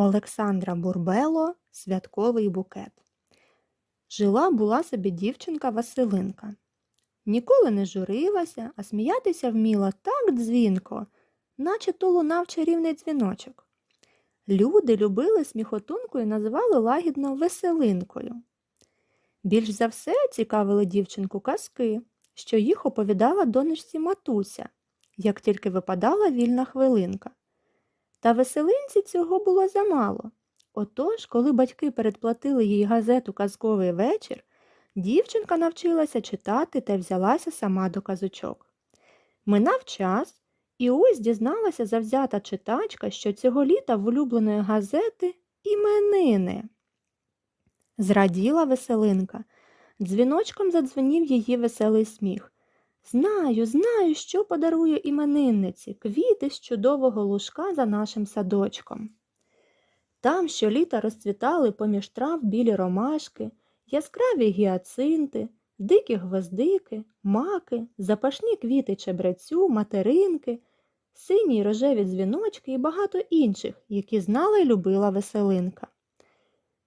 Олександра Бурбело Святковий букет. Жила була собі дівчинка Василинка. Ніколи не журилася, а сміятися вміла так дзвінко, наче то лунав чарівний дзвіночок. Люди любили сміхотунку і називали лагідно веселинкою. Більш за все цікавили дівчинку казки, що їх оповідала донечці матуся, як тільки випадала вільна хвилинка. Та веселинці цього було замало. Отож, коли батьки передплатили їй газету Казковий вечір, дівчинка навчилася читати та взялася сама до казочок. Минав час, і ось дізналася завзята читачка, що цього літа в улюбленої газети іменини. Зраділа веселинка. Дзвіночком задзвенів її веселий сміх. Знаю, знаю, що подарую іменинниці, квіти з чудового лужка за нашим садочком. Там щоліта розцвітали поміж трав білі ромашки, яскраві гіацинти, дикі гвоздики, маки, запашні квіти чебрецю, материнки, сині й рожеві дзвіночки і багато інших, які знала й любила веселинка.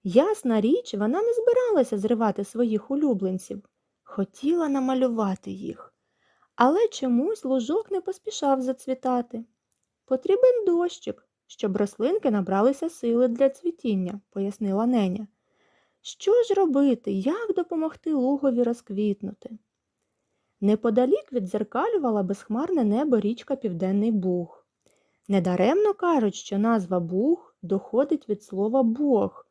Ясна річ, вона не збиралася зривати своїх улюбленців, хотіла намалювати їх. Але чомусь лужок не поспішав зацвітати. Потрібен дощик, щоб рослинки набралися сили для цвітіння, пояснила неня. Що ж робити, як допомогти лугові розквітнути? Неподалік віддзеркалювала безхмарне небо річка Південний Буг. Недаремно кажуть, що назва Буг доходить від слова Бог,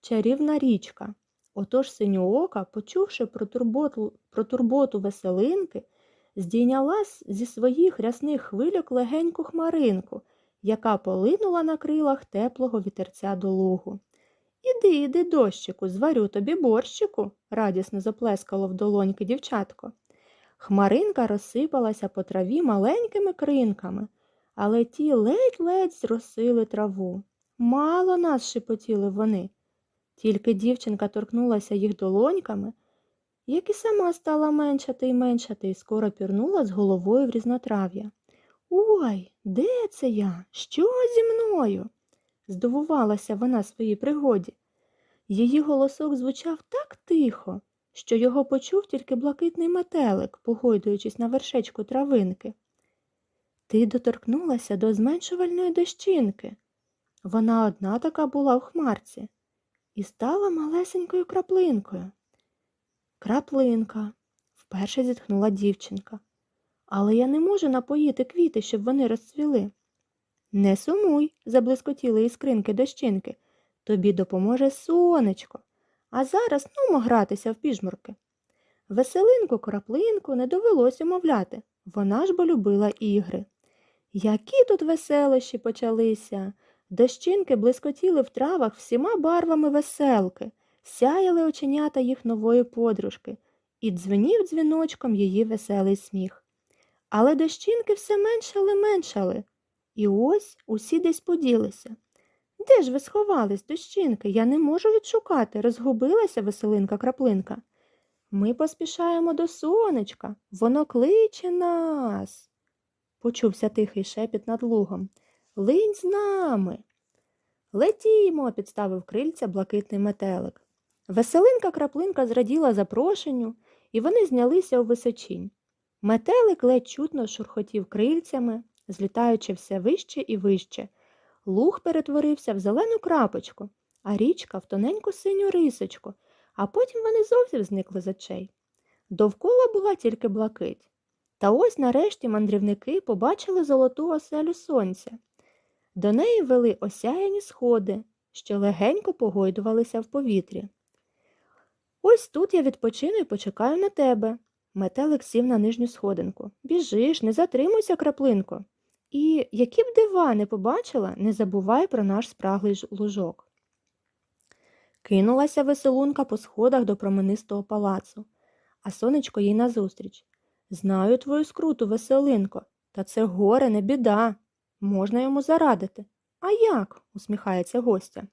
чарівна річка. Отож синьоока, почувши про турботу, про турботу веселинки, здійнялась зі своїх рясних хвильок легеньку хмаринку, яка полинула на крилах теплого вітерця до лугу. Іди, іди, дощику, зварю тобі борщику, радісно заплескало в долоньки дівчатко. Хмаринка розсипалася по траві маленькими кринками, але ті ледь-ледь зросили траву. Мало нас шепотіли вони. Тільки дівчинка торкнулася їх долоньками, як і сама стала меншати й меншати, і скоро пірнула з головою в різнотрав'я. Ой, де це я? Що зі мною? здивувалася вона своїй пригоді. Її голосок звучав так тихо, що його почув тільки блакитний метелик, погойдуючись на вершечку травинки. Ти доторкнулася до зменшувальної дощинки. Вона одна така була в хмарці і стала малесенькою краплинкою. Краплинка, вперше зітхнула дівчинка. Але я не можу напоїти квіти, щоб вони розцвіли. Не сумуй, заблискотіли іскринки дощинки. Тобі допоможе сонечко. А зараз нумо гратися в піжмурки. Веселинку краплинку не довелось умовляти. Вона ж бо любила ігри. Які тут веселощі почалися. Дощинки блискотіли в травах всіма барвами веселки сяяли оченята їх нової подружки, і дзвенів дзвіночком її веселий сміх. Але дощинки все меншали меншали, і ось усі десь поділися. Де ж ви сховались, дощинки? Я не можу відшукати, розгубилася веселинка краплинка. Ми поспішаємо до сонечка, воно кличе нас. Почувся тихий шепіт над лугом. Линь з нами. Летімо, підставив крильця блакитний метелик. Веселинка краплинка зраділа запрошенню, і вони знялися у височінь. Метелик ледь чутно шурхотів крильцями, злітаючи все вище і вище. Луг перетворився в зелену крапочку, а річка в тоненьку синю рисочку, а потім вони зовсім зникли з очей. Довкола була тільки блакить. Та ось нарешті мандрівники побачили золоту оселю сонця. До неї вели осяяні сходи, що легенько погойдувалися в повітрі. Ось тут я відпочину і почекаю на тебе. Метелик сів на нижню сходинку. Біжиш, не затримуйся, краплинко. І які б дива не побачила, не забувай про наш спраглий лужок. Кинулася веселунка по сходах до променистого палацу, а сонечко їй назустріч. Знаю твою скруту, веселинко, та це горе не біда. Можна йому зарадити. А як? усміхається гостя.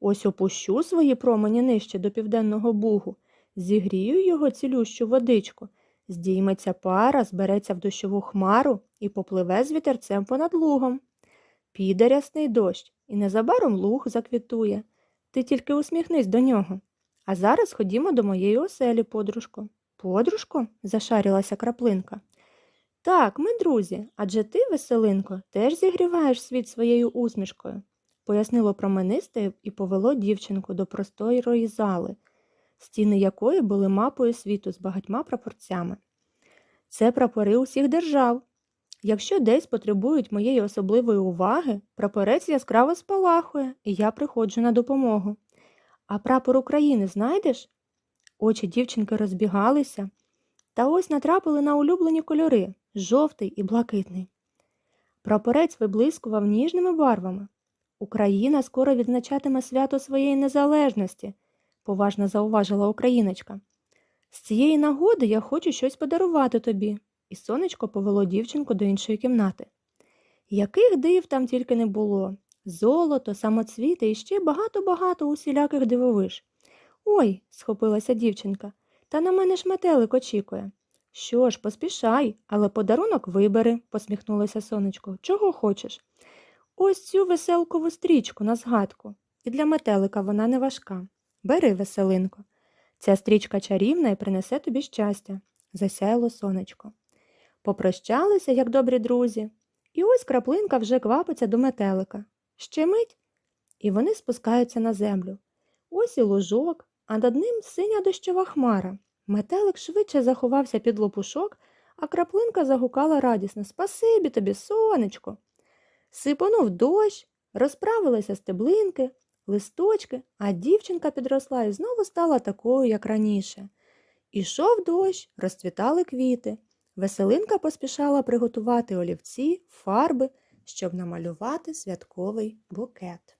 Ось опущу свої промені нижче до південного бугу, зігрію його цілющу водичку, здійметься пара, збереться в дощову хмару і попливе з вітерцем понад лугом. Піде рясний дощ, і незабаром луг заквітує. Ти тільки усміхнись до нього. А зараз ходімо до моєї оселі, подружко. Подружко? зашарілася краплинка. Так, ми друзі, адже ти, веселинко, теж зігріваєш світ своєю усмішкою, пояснило променисте і повело дівчинку до просторої зали, стіни якої були мапою світу з багатьма прапорцями. Це прапори усіх держав. Якщо десь потребують моєї особливої уваги, прапорець яскраво спалахує, і я приходжу на допомогу. А прапор України знайдеш? Очі дівчинки розбігалися, та ось натрапили на улюблені кольори жовтий і блакитний. Прапорець виблискував ніжними барвами. Україна скоро відзначатиме свято своєї незалежності, поважно зауважила україночка. З цієї нагоди я хочу щось подарувати тобі, і сонечко повело дівчинку до іншої кімнати. Яких див там тільки не було золото, самоцвіти і ще багато-багато усіляких дивовиж. Ой, схопилася дівчинка, та на мене ж метелик очікує. Що ж, поспішай, але подарунок вибери, посміхнулося сонечко. Чого хочеш? Ось цю веселкову стрічку на згадку. І для метелика вона не важка. Бери, веселинко. Ця стрічка чарівна і принесе тобі щастя, засяяло сонечко. Попрощалися, як добрі друзі, і ось краплинка вже квапиться до метелика. Ще мить, і вони спускаються на землю. Ось і лужок, а над ним синя дощова хмара. Метелик швидше заховався під лопушок, а краплинка загукала радісно Спасибі тобі, сонечко. Сипонув дощ, розправилися стеблинки, листочки, а дівчинка підросла і знову стала такою, як раніше. Ішов дощ, розцвітали квіти. Веселинка поспішала приготувати олівці, фарби, щоб намалювати святковий букет.